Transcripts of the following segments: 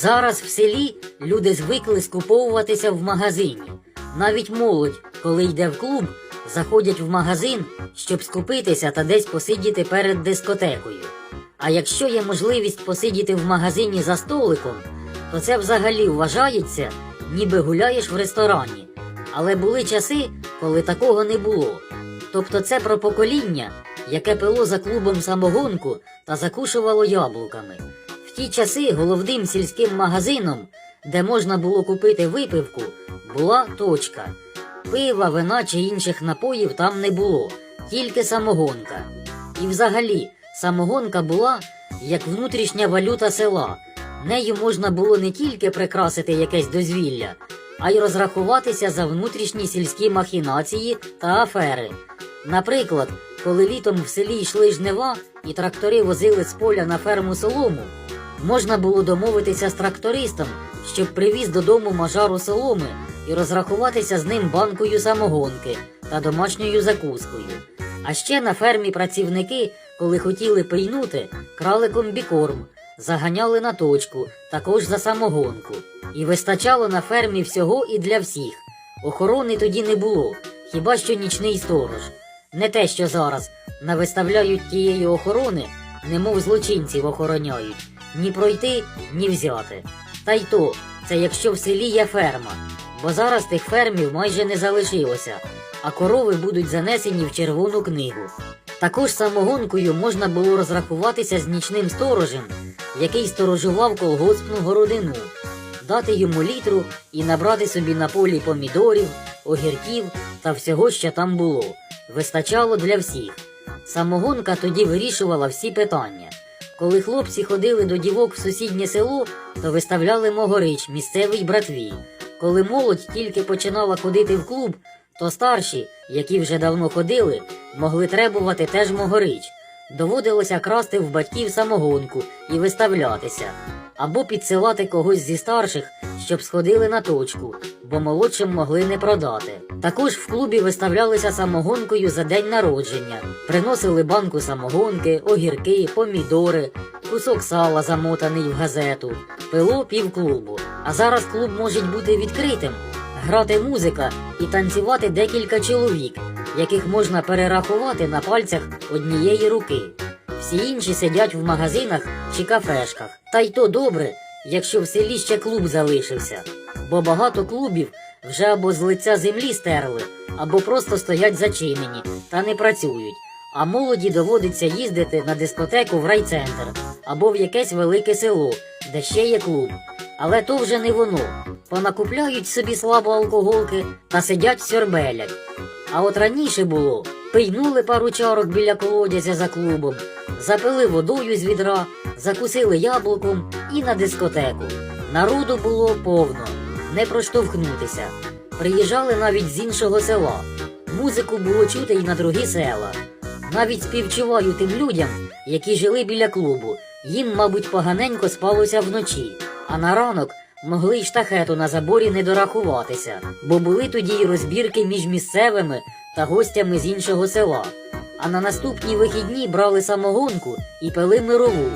Зараз в селі люди звикли скуповуватися в магазині. Навіть молодь, коли йде в клуб, заходять в магазин, щоб скупитися та десь посидіти перед дискотекою. А якщо є можливість посидіти в магазині за столиком, то це взагалі вважається, ніби гуляєш в ресторані. Але були часи, коли такого не було. Тобто це про покоління, яке пило за клубом самогонку та закушувало яблуками. Ті часи головним сільським магазином, де можна було купити випивку, була точка. Пива, вина чи інших напоїв там не було, тільки самогонка. І взагалі, самогонка була як внутрішня валюта села. Нею можна було не тільки прикрасити якесь дозвілля, а й розрахуватися за внутрішні сільські махінації та афери. Наприклад, коли літом в селі йшли жнива і трактори возили з поля на ферму солому, можна було домовитися з трактористом, щоб привіз додому мажару соломи і розрахуватися з ним банкою самогонки та домашньою закускою. А ще на фермі працівники, коли хотіли пийнути, крали комбікорм, заганяли на точку, також за самогонку. І вистачало на фермі всього і для всіх. Охорони тоді не було, хіба що нічний сторож. Не те, що зараз навиставляють тієї охорони, немов злочинців охороняють, ні пройти, ні взяти. Та й то, це якщо в селі є ферма, бо зараз тих фермів майже не залишилося, а корови будуть занесені в червону книгу. Також самогонкою можна було розрахуватися з нічним сторожем, який сторожував колгоспну городину, дати йому літру і набрати собі на полі помідорів, огірків та всього, що там було. Вистачало для всіх. Самогонка тоді вирішувала всі питання. Коли хлопці ходили до дівок в сусіднє село, то виставляли могорич, місцевий братвій. Коли молодь тільки починала ходити в клуб, то старші, які вже давно ходили, могли требувати теж могорич. Доводилося красти в батьків самогонку і виставлятися, або підсилати когось зі старших, щоб сходили на точку, бо молодшим могли не продати. Також в клубі виставлялися самогонкою за день народження, приносили банку самогонки, огірки, помідори, кусок сала замотаний в газету, пило півклубу. А зараз клуб може бути відкритим, грати музика і танцювати декілька чоловік, яких можна перерахувати на пальцях однієї руки. Всі інші сидять в магазинах чи кафешках. Та й то добре, якщо в селі ще клуб залишився, бо багато клубів вже або з лиця землі стерли, або просто стоять зачинені та не працюють. А молоді доводиться їздити на дискотеку в райцентр або в якесь велике село, де ще є клуб. Але то вже не воно. Понакупляють собі слабо алкоголки та сидять сьорбелять. А от раніше було пийнули пару чарок біля колодязя за клубом, запили водою з відра, закусили яблуком і на дискотеку. Народу було повно, не проштовхнутися. Приїжджали навіть з іншого села. Музику було чути й на другі села. Навіть співчуваю тим людям, які жили біля клубу. Їм, мабуть, поганенько спалося вночі, а на ранок могли й штахету на заборі не дорахуватися, бо були тоді й розбірки між місцевими та гостями з іншого села. А на наступні вихідні брали самогонку і пили мирову.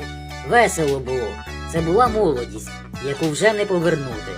Весело було. Це була молодість, яку вже не повернути.